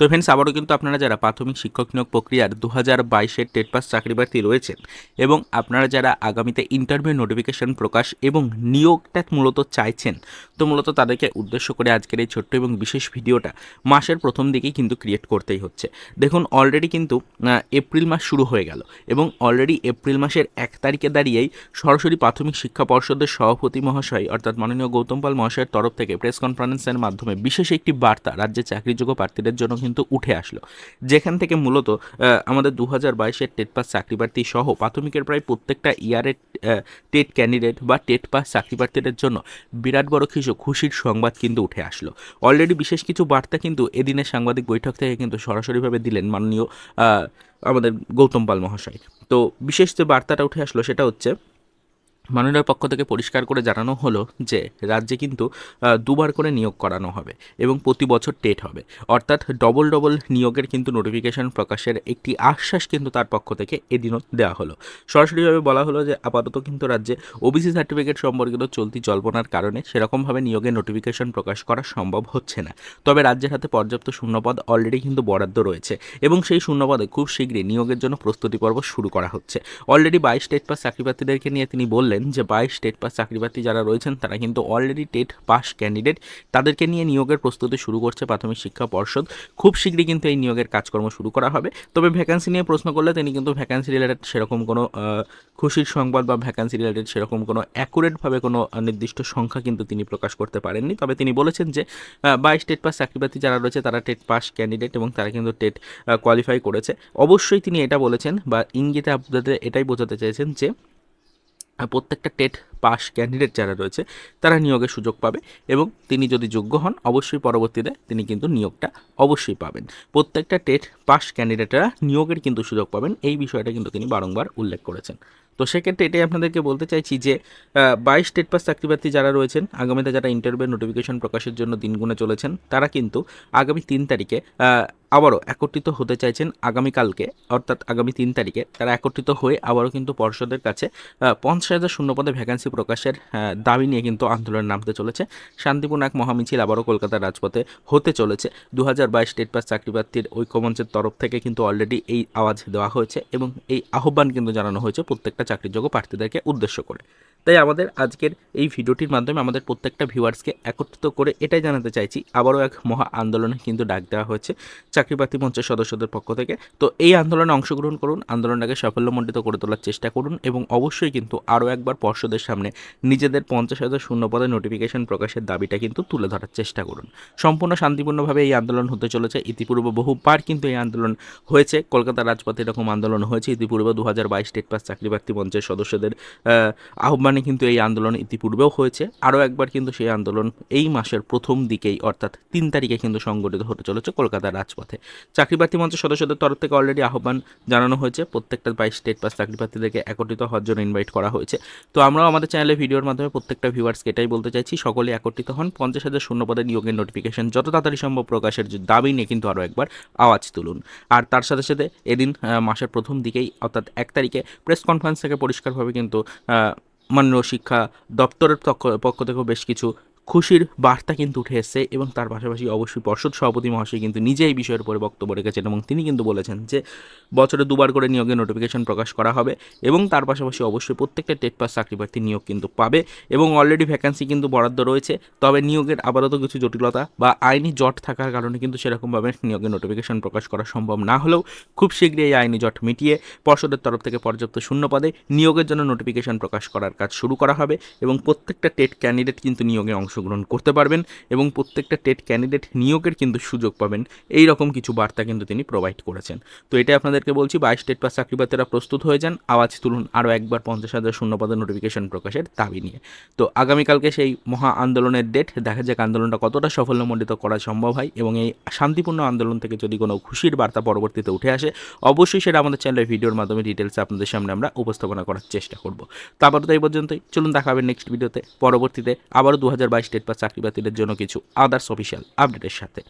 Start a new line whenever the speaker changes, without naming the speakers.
তো ফ্রেন্ডস আবারও কিন্তু আপনারা যারা প্রাথমিক শিক্ষক নিয়োগ প্রক্রিয়ার দু হাজার বাইশের টেট পাস চাকরি প্রার্থী রয়েছেন এবং আপনারা যারা আগামীতে ইন্টারভিউ নোটিফিকেশন প্রকাশ এবং নিয়োগটা মূলত চাইছেন, তো মূলত তাদেরকে উদ্দেশ্য করে আজকের এই ছোট্ট এবং বিশেষ ভিডিওটা মাসের প্রথম দিকেই কিন্তু ক্রিয়েট করতেই হচ্ছে। দেখুন অলরেডি কিন্তু এপ্রিল মাস শুরু হয়ে গেল এবং অলরেডি এপ্রিল মাসের এক তারিখে দাঁড়িয়েই সরাসরি প্রাথমিক শিক্ষা পর্ষদের সভাপতি মহাশয় অর্থাৎ মাননীয় গৌতম পাল মহাশয়ের তরফ থেকে প্রেস কনফারেন্সের মাধ্যমে বিশেষ একটি বার্তা রাজ্যে চাকরিযোগ্য প্রার্থীদের জন্য কিন্তু উঠে আসলো। যেখান থেকে মূলত আমাদের দু হাজার বাইশের টেট পাস চাকরি প্রার্থী সহ প্রাথমিকের প্রায় প্রত্যেকটা ইয়ারের টেট ক্যান্ডিডেট বা টেট পাস চাকরি প্রার্থীদের জন্য বিরাট বড় কিছু খুশির সংবাদ কিন্তু উঠে আসলো। অলরেডি বিশেষ কিছু বার্তা কিন্তু এদিনের সাংবাদিক বৈঠক থেকে কিন্তু সরাসরিভাবে দিলেন মাননীয় আমাদের গৌতম পাল মহাশয়। তো বিশেষ যে বার্তাটা উঠে আসলো সেটা হচ্ছে মাননীয় পক্ষ থেকে পরিষ্কার করে জানানো হলো যে রাজ্যে কিন্তু দুবার করে নিয়োগ করানো হবে এবং প্রতি বছর টেট হবে। অর্থাৎ ডবল ডবল নিয়োগের কিন্তু নোটিফিকেশন প্রকাশের একটি আশ্বাস কিন্তু তার পক্ষ থেকে এদিনও দেওয়া হলো। সরাসরিভাবে বলা হলো যে আপাতত কিন্তু রাজ্যে ওবিসি সার্টিফিকেট সম্পর্কিত চলতি জল্পনার কারণে সেরকমভাবে নিয়োগের নোটিফিকেশন প্রকাশ করা সম্ভব হচ্ছে না। তবে রাজ্যের হাতে পর্যাপ্ত শূন্যপদ অলরেডি কিন্তু বরাদ্দ রয়েছে এবং সেই শূন্যপদে খুব শীঘ্রই নিয়োগের জন্য প্রস্তুতি পর্ব শুরু করা হচ্ছে। অলরেডি বাইশ টেট পাস চাকরিপ্রার্থীদেরকে নিয়ে তিনি বললেন যে বাইশ টেট পাস চাকরিপ্রার্থী যারা রয়েছেন, তারা কিন্তু অলরেডি টেট পাস ক্যান্ডিডেট তাদেরকে নিয়ে নিয়োগের প্রস্তুতি শুরু করছে প্রাথমিক শিক্ষা পর্ষদ। খুব শীঘ্রই কিন্তু এই নিয়োগের কাজকর্ম শুরু করা হবে। তবে ভ্যাকান্সি নিয়ে প্রশ্ন করলে তিনি কিন্তু ভ্যাকান্সি রিলেটেড সেরকম কোনো খুশির সংবাদ বা ভ্যাকান্সি রিলেটেড সেরকম কোনো অ্যাকুরেটভাবে কোনো নির্দিষ্ট সংখ্যা কিন্তু তিনি প্রকাশ করতে পারেননি। তবে তিনি বলেছেন যে বাইশ টেট পাস চাকরিপ্রার্থী যারা রয়েছে, তারা টেট পাস ক্যান্ডিডেট এবং তারা কিন্তু টেট কোয়ালিফাই করেছে। অবশ্যই তিনি এটা বলেছেন বা ইঙ্গিতে আপনাদের এটাই বোঝাতে চেয়েছেন যে প্রত্যেকটা টেট পাস ক্যান্ডিডেট যারা রয়েছে, তারা নিয়োগের সুযোগ পাবে এবং তিনি যদি যোগ্য হন, অবশ্যই পরবর্তীতে তিনি কিন্তু নিয়োগটা অবশ্যই পাবেন। প্রত্যেকটা টেট পাস ক্যান্ডিডেটরা নিয়োগের কিন্তু সুযোগ পাবেন, এই বিষয়টা কিন্তু তিনি বারংবার উল্লেখ করেছেন। তো সেক্ষেত্রে এটাই আপনাদেরকে বলতে চাইছি যে বাইশ টেট পাস চাকরিপ্রার্থী যারা রয়েছেন, আগামীতে যারা ইন্টারভিউ নোটিফিকেশন প্রকাশের জন্য দিন গুনে চলেছেন, তারা কিন্তু আগামী তিন তারিখে আবারও একত্রিত হতে চাইছেন আগামীকালকে, অর্থাৎ আগামী তিন তারিখে তারা একত্রিত হয়ে আবারও কিন্তু পর্ষদের কাছে পঞ্চাশ হাজার শূন্যপদে ভ্যাকান্সি প্রকাশের দাবি নিয়ে কিন্তু আন্দোলনে নামতে চলেছে। শান্তিপূর্ণ এক মহামিছিল আবারও কলকাতার রাজপথে হতে চলেছে। দু হাজার বাইশ স্টেট পাস চাকরিপ্রার্থীর ঐক্যমঞ্চের তরফ থেকে কিন্তু অলরেডি এই আওয়াজ দেওয়া হয়েছে এবং এই আহ্বান কিন্তু জানানো হয়েছে প্রত্যেকটা চাকরিযোগ্য প্রার্থীদেরকে উদ্দেশ্য করে। তাই আমাদের আজকের এই ভিডিওটির মাধ্যমে আমাদের প্রত্যেকটা ভিউয়ার্সকে একত্রিত করে এটাই জানাতে চাইছি, আবারও এক মহা আন্দোলনে কিন্তু ডাক দেওয়া হয়েছে চাকরি প্রার্থী মঞ্চের সদস্যদের পক্ষ থেকে। তো এই আন্দোলনে অংশগ্রহণ করুন, আন্দোলনটাকে সাফল্যমণ্ডিত করে তোলার চেষ্টা করুন এবং অবশ্যই কিন্তু আরও একবার পর্ষদের সামনে নিজেদের পঞ্চাশ হাজার শূন্য পদে নোটিফিকেশন প্রকাশের দাবিটা কিন্তু তুলে ধরার চেষ্টা করুন। সম্পূর্ণ শান্তিপূর্ণভাবে এই আন্দোলন হতে চলেছে। ইতিপূর্বে বহুবার কিন্তু এই আন্দোলন হয়েছে। কলকাতা রাজপথে এরকম আন্দোলন হয়েছে। ইতিপূর্বে দু হাজার বাইশ স্টেট পাস চাকরি মঞ্চের সদস্যদের আহ্বানে কিন্তু এই আন্দোলন ইতিপূর্বেও হয়েছে। আরও একবার কিন্তু সেই আন্দোলন এই মাসের প্রথম দিকেই, অর্থাৎ তিন তারিখে কিন্তু সংগঠিত হতে চলেছে কলকাতার রাজপথে। চাকরি প্রার্থী মঞ্চের সদস্যদের তরফ থেকে অলরেডি আহ্বান জানানো হয়েছে। প্রত্যেকটা বাইশ স্টেট পাস চাকরি প্রার্থীদেরকে একত্রিত হওয়ার জন্য ইনভাইট করা হয়েছে। তো আমরাও আমাদের চ্যানেলে ভিডিওর মাধ্যমে প্রত্যেকটা ভিউয়ার্সকে এটাই বলতে চাইছি, সকলে একত্রিত হন, পঞ্চাশ হাজার শূন্য পদে নিয়োগের নোটিফিকেশন যত তাড়াতাড়ি সম্ভব প্রকাশের দাবি নিয়ে কিন্তু আরও একবার আওয়াজ তুলুন। আর তার সাথে সাথে এদিন মাসের প্রথম দিকেই, অর্থাৎ এক তারিখে প্রেস কনফারেন্স থেকে পরিষ্কারভাবে কিন্তু মাননীয় শিক্ষা দপ্তরের পক্ষ থেকেও বেশ কিছু খুশির বার্তা কিন্তু উঠে এসেছে এবং তার পাশাপাশি অবশ্যই পর্ষদ সভাপতি মহাশয় কিন্তু নিজে এই বিষয়ের উপরে বক্তব্য রেখেছেন এবং তিনি কিন্তু বলেছেন যে বছরে দুবার করে নিয়োগের নোটিফিকেশন প্রকাশ করা হবে এবং তার পাশাপাশি অবশ্যই প্রত্যেকটা টেট পাস চাকরি প্রার্থী নিয়োগ কিন্তু পাবে এবং অলরেডি ভ্যাকান্সি কিন্তু বরাদ্দ রয়েছে। তবে নিয়োগের আপাতত কিছু জটিলতা বা আইনি জট থাকার কারণে কিন্তু সেরকমভাবে নিয়োগের নোটিফিকেশন প্রকাশ করা সম্ভব না হলেও খুব শীঘ্রই এই আইনি জট মিটিয়ে পর্ষদের তরফ থেকে পর্যাপ্ত শূন্য পদে নিয়োগের জন্য নোটিফিকেশন প্রকাশ করার কাজ শুরু করা হবে এবং প্রত্যেকটা টেট ক্যান্ডিডেট কিন্তু নিয়োগে অংশগ্রহণ করতে পারবেন এবং প্রত্যেকটা টেট ক্যান্ডিডেট নিয়োগের কিন্তু সুযোগ পাবেন। এই রকম কিছু বার্তা কিন্তু তিনি প্রোভাইড করেছেন। তো এটাই আপনাদেরকে বলছি, বাইশ টেট পাস চাকরি প্রস্তুত হয়ে যান। আওয়াজ তুলুন আরও একবার পঞ্চাশ হাজার শূন্য পদের নোটিফিকেশন প্রকাশের দাবি নিয়ে। তো আগামীকালকে সেই মহা আন্দোলনের ডেট দেখা যাক আন্দোলনটা কতটা সাফল্যমণ্ডিত করা সম্ভব হয় এবং এই শান্তিপূর্ণ আন্দোলন থেকে যদি কোনো খুশির বার্তা পরবর্তীতে উঠে আসে, অবশ্যই সেটা আমাদের চ্যানেলের ভিডিওর মাধ্যমে ডিটেলস আপনাদের সামনে আমরা উপস্থাপনা করার চেষ্টা করব। তো এই পর্যন্তই। চলুন দেখা হবে নেক্সট ভিডিওতে পরবর্তীতে আবারও দু হাজার বাইশ স্টেট বা চাকরি বাতিলের জন্য কিছু আদার্স অফিসিয়াল আপডেটের সাথে।